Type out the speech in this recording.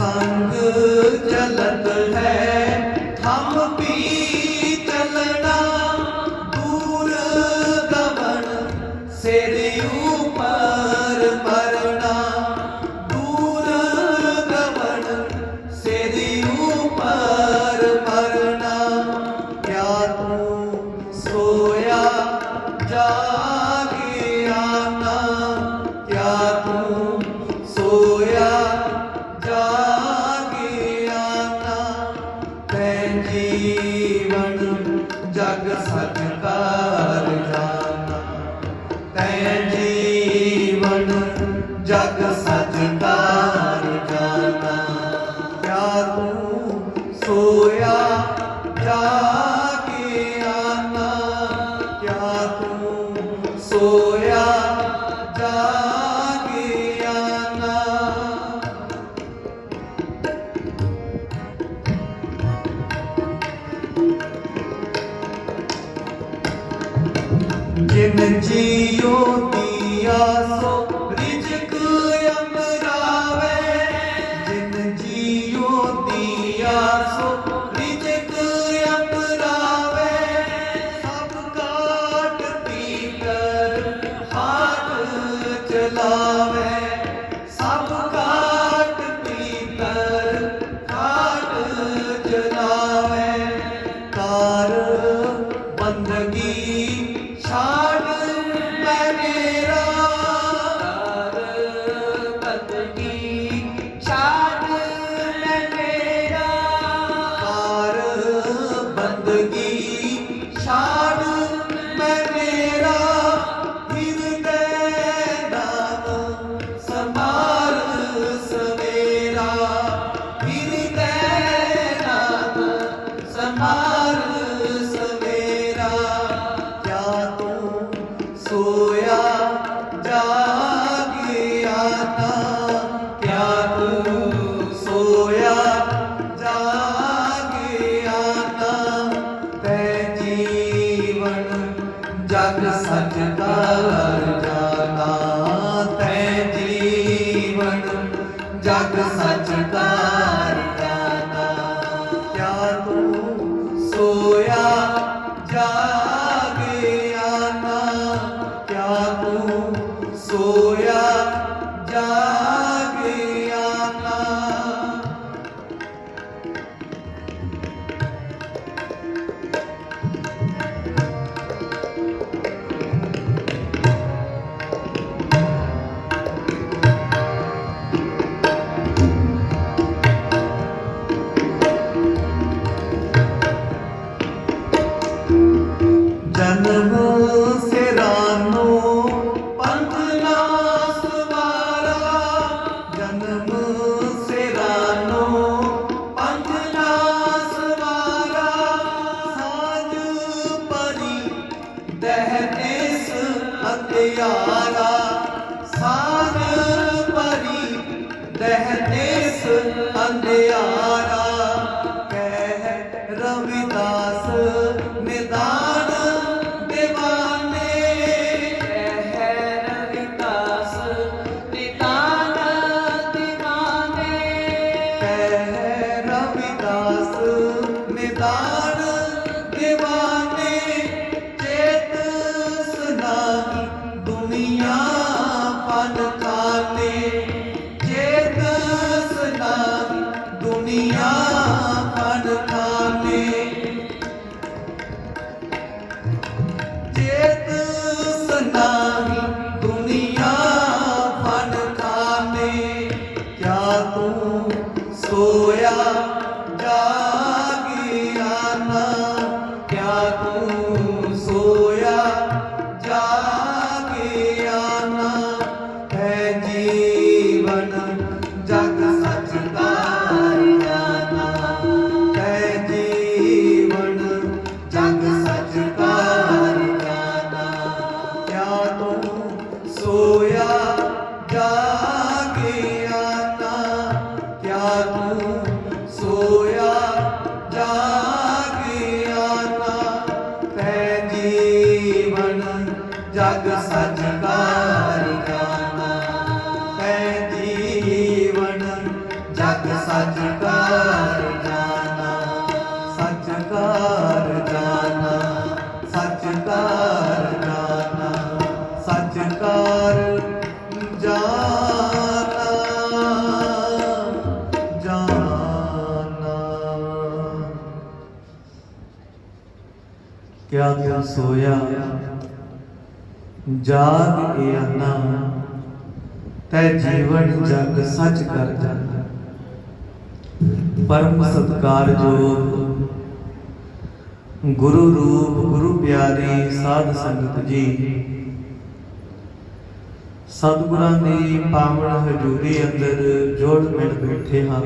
ਸੰਗ ਚਲਤ ਹੈ। ਹਮ ਪੀਤ ਲੜਾ ਦੂਰ ਦਵਣ। ਸਿਰ ਉਪਰ ਜੀਵਨ ਜਗ ਸਤਕਾਰ ਜਾਣਾ ਤੈ ਜੀਵਨ ਜਗ ਸਤਕਾਰ ਜੀਉ ਦੀ ਆਸੋ ਜਗ ਸੱਚ ਦਰ ਜਾਣਾ ਤੈ ਜੀਵਨ। ਜਗ ਸੱਚ ਦਰ ਜਾਣਾ ਕਿਆ ਤੂੰ ਸੋਇਆ ਜਾ ਦਹਨੇਸ ਹਥਿਆਰਾ ਸਾਨ ਪਰੀ ਦਹਨੇਸ ਅੰਧਿਆਰਾ ਕਹਿ ਰਵਿਦਾਸ, ਨਿਦਾਨ دیਵਾਨੇ ਕਹਿ ਰਵਿਦਾਸ, ਨਿਦਾਨ دیਵਾਨੇ ਨਿਦਾਨ ਜਗ ਸਚ ਕਾਰ ਜਾਣਾ ਹੈ ਜੀਵਨ ਜਗ ਸਚ ਕਾਰ ਜਾਣਾ ਸਚ ਕਾਰ ਜਾਣਾ ਸਚ ਕਾਰ ਜਾਣਾ ਸਚ ਕਾਰ ਜਾਣਾ ਜਾਣਾ ਕਿਆ ਕਿਆ ਸੋਇਆ ਜਾਗ ਇਆਨਾ ਤੈ ਜੀਵਨ ਜਗ ਸੱਚ ਕਰ ਜਾਣਾ ਪਰਮ ਸਤਕਾਰਯੋਗ ਗੁਰੂ ਰੂਪ ਗੁਰੂ ਪਿਆਰੀ ਸਾਧ ਸੰਗਤ ਜੀ। ਸਤਿਗੁਰਾਂ ਦੀ ਪਾਵਨ ਹਜ਼ੂਰੀ ਅੰਦਰ ਜੋੜ ਮਿਲ ਬੈਠੇ ਹਾਂ